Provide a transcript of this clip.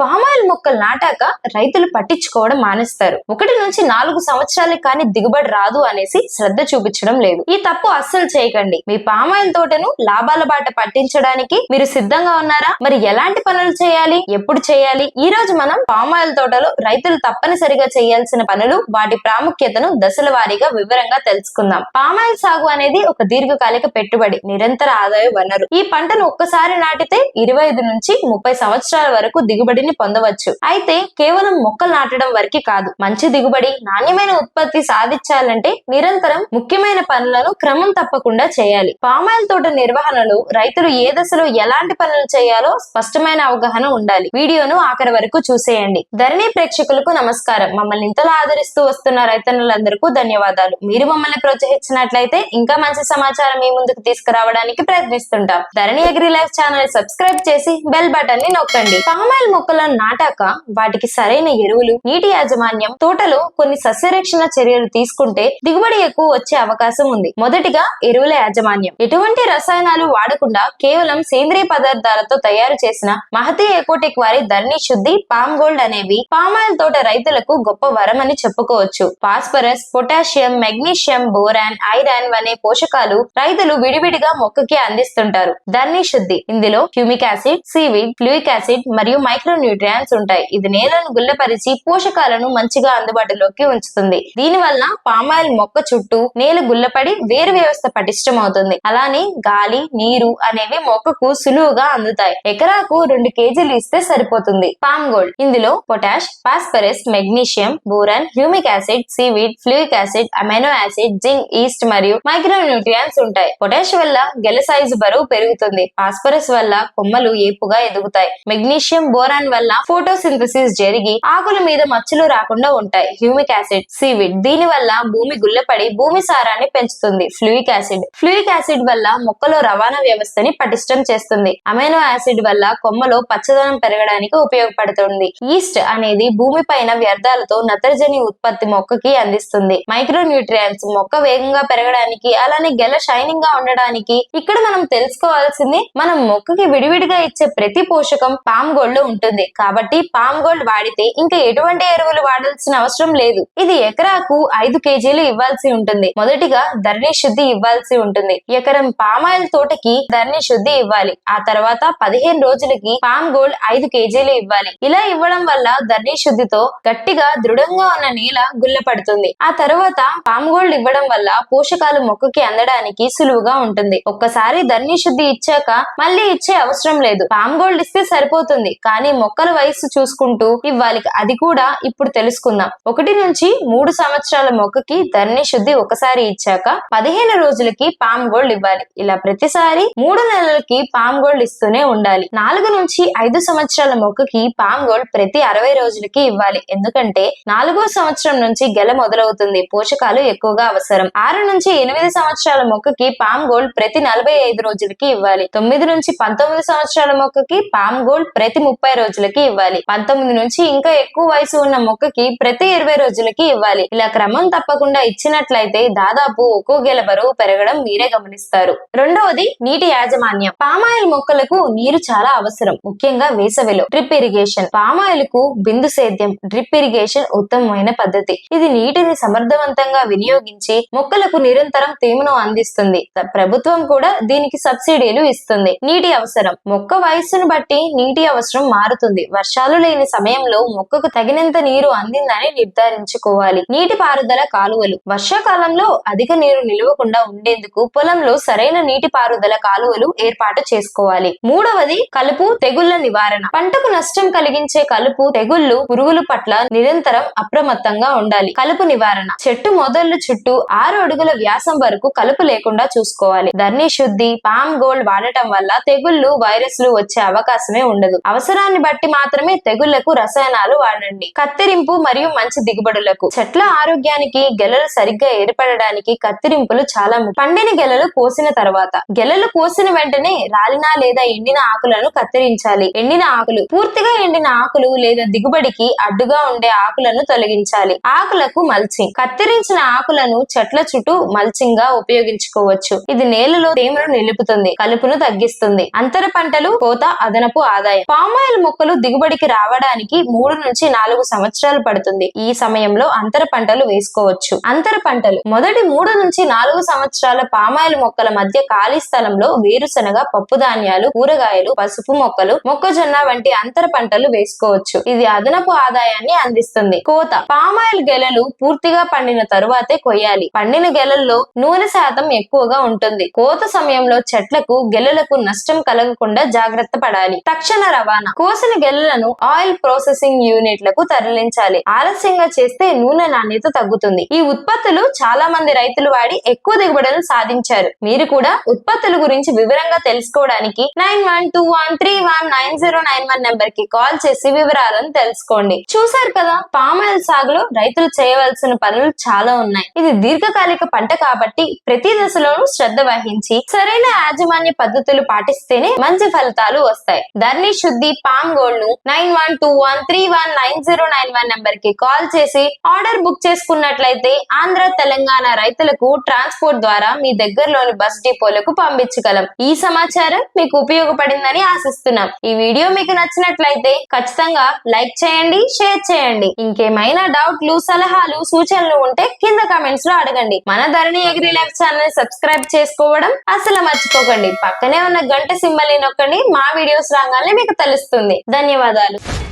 Palm oil మొక్కలు నాటాక రైతులు పట్టించుకోవడం మానేస్తారు. ఒకటి నుంచి నాలుగు సంవత్సరాలే కానీ దిగుబడి రాదు అనేసి శ్రద్ధ చూపించడం లేదు. ఈ తప్పు అస్సలు చేయకండి. మీ పామాయిల్ తోటను లాభాల బాట పట్టించడానికి మీరు సిద్ధంగా ఉన్నారా? మరి ఎలాంటి పనులు చేయాలి? ఎప్పుడు చేయాలి? ఈ రోజు మనం పామాయిల్ తోటలో రైతులు తప్పనిసరిగా చేయాల్సిన పనులు వాటి ప్రాముఖ్యతను దశల వారీగా వివరంగా తెలుసుకుందాం. పామాయిల్ సాగు అనేది ఒక దీర్ఘకాలిక పెట్టుబడి నిరంతర ఆదాయ వనరు. ఈ పంటను ఒక్కసారి నాటితే ఇరవై ఐదు నుంచి ముప్పై సంవత్సరాల వరకు దిగుబడిని పొందవచ్చు. అయితే కేవలం మొక్కలు నాటడం వరకే కాదు మంచి దిగుబడి నాణ్యమైన ఉత్పత్తి సాధించాలంటే నిరంతరం ముఖ్యమైన పనులను క్రమం తప్పకుండా చేయాలి. పామాయిల్ తోట నిర్వహణలో రైతులు ఏ దశలో ఎలాంటి పనులు చేయాలో స్పష్టమైన అవగాహన ఉండాలి. వీడియోను ఆఖరి వరకు చూసేయండి. ధరణి ప్రేక్షకులకు నమస్కారం. మమ్మల్ని ఇంతలా ఆదరిస్తూ వస్తున్న రైతన్నులందరికీ ధన్యవాదాలు. మీరు మమ్మల్ని ప్రోత్సహించినట్లయితే ఇంకా మంచి సమాచారం మీ ముందుకు తీసుకురావడానికి ప్రయత్నిస్తుంటాం. Dharani agri life channel subscribe చేసి బెల్ బటన్ని నొక్కండి పామాయిల్ మొక్కలు మొక్కలను నాటాక వాటికి సరైన ఎరువులు నీటి యాజమాన్యం తోటలో కొన్ని సస్యరక్షణ చర్యలు తీసుకుంటే దిగుబడి ఎక్కువ వచ్చే అవకాశం ఉంది. మొదటిగా ఎరువుల యాజమాన్యం. ఎటువంటి రసాయనాలు వాడకుండా కేవలం సేంద్రియ పదార్థాలతో తయారు చేసిన మహతి ఎకోటిక్ వారి ధరణి శుద్ధి పామ్ గోల్డ్ అనేవి పామాయిల్ తోట రైతులకు గొప్ప వరం అని చెప్పుకోవచ్చు. Phosphorus potassium magnesium boron iron అనే పోషకాలు రైతులు విడివిడిగా మొక్కకి అందిస్తుంటారు. ధరణి శుద్ధి. ఇందులో humic acid seaweed fulvic acid మరియు మైక్రో న్యూట్రియాన్స్ ఉంటాయి. ఇది నేలను గుల్లపరిచి పోషకాలను మంచిగా అందుబాటులోకి ఉంచుతుంది. దీని వలన పామాయిల్ మొక్క చుట్టూ నేల గుల్లపడి వేరు వ్యవస్థ పటిష్టం అవుతుంది అలానే గాలి నీరు అనేవి మొక్కకు సులువుగా అందుతాయి. ఎకరాకు రెండు కేజీలు ఇస్తే సరిపోతుంది. Palm gold. ఇందులో potash phosphorus magnesium boron humic acid seaweed fulvic acid amino acid zinc yeast మరియు మైక్రో న్యూట్రియాన్స్ ఉంటాయి. పొటాష్ వల్ల గెల సైజు బరువు పెరుగుతుంది. ఫాస్ఫరస్ వల్ల కొమ్మలు ఏపుగా ఎదుగుతాయి. మెగ్నీషియం బోరాన్ వల్ల ఫోటోసింథసిస్ జరిగి ఆకుల మీద మచ్చలు రాకుండా ఉంటాయి. హ్యూమిక్ యాసిడ్ సీవిడ్ దీని వల్ల భూమి గుల్లపడి భూమి సారాన్ని పెంచుతుంది. ఫ్లూయిక్ యాసిడ్. ఫ్లూయిక్ యాసిడ్ వల్ల మొక్కలో రవాణా వ్యవస్థని పటిష్టం చేస్తుంది. అమైనో యాసిడ్ వల్ల కొమ్మలో పచ్చదనం పెరగడానికి ఉపయోగపడుతుంది. ఈస్ట్ అనేది భూమి పైన వ్యర్థాలతో నత్రజని ఉత్పత్తి మొక్కకి అందిస్తుంది. మైక్రో న్యూట్రియంట్స్ మొక్క వేగంగా పెరగడానికి అలానే గెల షైనింగ్గా ఉండడానికి ఇక్కడ మనం తెలుసుకోవాల్సింది మనం మొక్కకి విడివిడిగా ఇచ్చే ప్రతి పోషకం పామ్ గోల్డ్లో కాబట్టి పామ్ గోల్డ్ వాడితే ఇంకా ఎటువంటి ఎరువులు వాడాల్సిన అవసరం లేదు. ఇది ఎకరాకు ఐదు కేజీలు ఇవ్వాల్సి ఉంటుంది. మొదటిగా ధరణి శుద్ధి ఇవ్వాల్సి ఉంటుంది. ఎకరం పామాయిల్ తోటకి ధరణి శుద్ధి ఇవ్వాలి. ఆ తర్వాత పదిహేను రోజులకి పామ్ గోల్డ్ ఐదు కేజీలు ఇవ్వాలి. ఇలా ఇవ్వడం వల్ల ధరణి శుద్ధితో గట్టిగా దృఢంగా ఉన్న నేల గుల్లపడుతుంది. ఆ తర్వాత పామ్ గోల్డ్ ఇవ్వడం వల్ల పోషకాలు మొక్కకి అందడానికి సులువుగా ఉంటుంది. ఒక్కసారి ధరణి శుద్ధి ఇచ్చాక మళ్ళీ ఇచ్చే అవసరం లేదు. పామ్ గోల్డ్ ఇస్తే సరిపోతుంది. కానీ మొక్కల వయసు చూసుకుంటూ ఇవ్వాలి అది కూడా ఇప్పుడు తెలుసుకుందాం. ఒకటి నుంచి మూడు సంవత్సరాల మొక్కకి ధరణి శుద్ధి ఒకసారి ఇచ్చాక పదిహేను రోజులకి పామ్ గోల్డ్ ఇవ్వాలి. ఇలా ప్రతిసారి మూడు నెలలకి పామ్ గోల్డ్ ఇస్తూనే ఉండాలి. నాలుగు నుంచి ఐదు సంవత్సరాల మొక్కకి పామ్ గోల్డ్ ప్రతి అరవై రోజులకి ఇవ్వాలి. ఎందుకంటే నాలుగో సంవత్సరం నుంచి గెల మొదలవుతుంది. పోషకాలు ఎక్కువగా అవసరం. ఆరు నుంచి ఎనిమిది సంవత్సరాల మొక్కకి పామ్ గోల్డ్ ప్రతి నలభై ఐదు రోజులకి ఇవ్వాలి. తొమ్మిది నుంచి పంతొమ్మిది సంవత్సరాల మొక్కకి పామ్ గోల్డ్ ప్రతి ముప్పై రోజులు రోజులకి ఇవ్వాలి. పంతొమ్మిది నుంచి ఇంకా ఎక్కువ వయసు ఉన్న మొక్కకి ప్రతి ఇరవై రోజులకి ఇవ్వాలి. ఇలా క్రమం తప్పకుండా ఇచ్చినట్లయితే దాదాపు ఒక్కో గెల బరువు పెరగడం మీరే గమనిస్తారు. రెండవది నీటి యాజమాన్యం. పామాయిల్ మొక్కలకు నీరు చాలా అవసరం. ముఖ్యంగా వేసవిలో డ్రిప్ ఇరిగేషన్. పామాయిల్కు బిందు సేద్యం డ్రిప్ ఇరిగేషన్ ఉత్తమమైన పద్ధతి. ఇది నీటిని సమర్థవంతంగా వినియోగించి మొక్కలకు నిరంతరం తేమను అందిస్తుంది. ప్రభుత్వం కూడా దీనికి సబ్సిడీలు ఇస్తుంది. నీటి అవసరం. మొక్క వయస్సును బట్టి నీటి అవసరం మారుతుంది. వర్షాలు లేని సమయంలో మొక్కకు తగినంత నీరు అందిందని నిర్ధారించుకోవాలి. నీటి పారుదల కాలువలు. వర్షాకాలంలో అధిక నీరు నిలవకుండా ఉండేందుకు పొలంలో సరైన నీటి పారుదల కాలువలు ఏర్పాటు చేసుకోవాలి. మూడవది కలుపు తెగుళ్ళ నివారణ. పంటకు నష్టం కలిగించే కలుపు తెగుళ్ళు పురుగుల పట్ల నిరంతరం అప్రమత్తంగా ఉండాలి. కలుపు నివారణ. చెట్టు మొదళ్ళు చుట్టూ ఆరు అడుగుల వ్యాసం వరకు కలుపు లేకుండా చూసుకోవాలి. ధర్ని శుద్ధి పామ్ గోల్డ్ వాడటం వల్ల తెగుళ్ళు వైరస్లు వచ్చే అవకాశమే ఉండదు. అవసరాన్ని బట్టి మాత్రమే తెగుళ్ళకు రసాయనాలు వాడండి. కత్తిరింపు మరియు మంచి దిగుబడులకు. చెట్ల ఆరోగ్యానికి గెలలు సరిగ్గా ఏర్పడడానికి కత్తిరింపులు చాలా ముఖ్యం. పండిన గెలలు కోసిన తర్వాత. గెలలు కోసిన వెంటనే రాలిన లేదా ఎండిన ఆకులను కత్తిరించాలి. ఎండిన ఆకులు. పూర్తిగా ఎండిన ఆకులు లేదా దిగుబడికి అడ్డుగా ఉండే ఆకులను తొలగించాలి. ఆకులకు మల్చింగ్. కత్తిరించిన ఆకులను చెట్ల చుట్టూ మల్చింగ్గా ఉపయోగించుకోవచ్చు. ఇది నేలలో తేమను నిలుపుతుంది కలుపును తగ్గిస్తుంది. అంతర పంటలు కోత అదనపు ఆదాయం. పామాయిల్ మొక్కలు మొక్కలు దిగుబడికి రావడానికి మూడు నుంచి నాలుగు సంవత్సరాలు పడుతుంది. ఈ సమయంలో అంతర పంటలు వేసుకోవచ్చు. అంతర పంటలు మొదటి మూడు నుంచి నాలుగు సంవత్సరాల పామాయిల్ మొక్కల మధ్య ఖాళీ స్థలంలో వేరుశనగ పప్పు ధాన్యాలు కూరగాయలు పసుపు మొక్కలు మొక్కజొన్న వంటి అంతర పంటలు వేసుకోవచ్చు. ఇది అదనపు ఆదాయాన్ని అందిస్తుంది. కోత పామాయిల్ గెలలు పూర్తిగా పండిన తరువాతే కొయ్యాలి. పండిన గెలల్లో నూనె శాతం ఎక్కువగా ఉంటుంది. కోత సమయంలో చెట్లకు గెలలకు నష్టం కలగకుండా జాగ్రత్త పడాలి. తక్షణ రవాణా. కోసిన గెలలను ఆయిల్ ప్రాసెసింగ్ యూనిట్లకు తరలించాలి. ఆలస్యంగా చేస్తే నూనె నాణ్యత తగ్గుతుంది. ఈ ఉత్పత్తులు చాలా మంది రైతులు వాడి ఎక్కువ దిగుబడులను సాధించారు. మీరు కూడా ఉత్పత్తుల గురించి వివరంగా తెలుసుకోవడానికి nine one two one three one nine zero nine one నెంబర్కి కాల్ చేసి వివరాలను తెలుసుకోండి. చూసారు కదా పామ్ ఆయిల్ సాగులో రైతులు చేయవలసిన పనులు చాలా ఉన్నాయి. ఇది దీర్ఘకాలిక పంట కాబట్టి ప్రతి దశలోనూ శ్రద్ధ వహించి సరైన యాజమాన్య పద్ధతులు పాటిస్తేనే మంచి ఫలితాలు వస్తాయి. Dharani Shuddhi palm గోల్డ్ను nine one two one three one nine zero nine one నెంబర్కి కాల్ చేసి ఆర్డర్ బుక్ చేసుకున్నట్లయితే ఆంధ్ర తెలంగాణ రైతులకు ట్రాన్స్పోర్ట్ ద్వారా మీ దగ్గరలోని బస్ డిపోలకు పంపించగలం. ఈ సమాచారం మీకు ఉపయోగపడిందని ఆశిస్తున్నాం. ఈ వీడియో మీకు నచ్చినట్లయితే ఖచ్చితంగా లైక్ చేయండి షేర్ చేయండి. ఇంకేమైనా డౌట్లు సలహాలు సూచనలు ఉంటే కింద కామెంట్స్లో అడగండి. మన Dharani agri life channel subscribe చేసుకోవడం అసలు మర్చిపోకండి. పక్కనే ఉన్న గంట సింబల్ నొక్కండి మా వీడియోస్ రాగానే మీకు తెలుస్తుంది. ధన్యవాదాలు.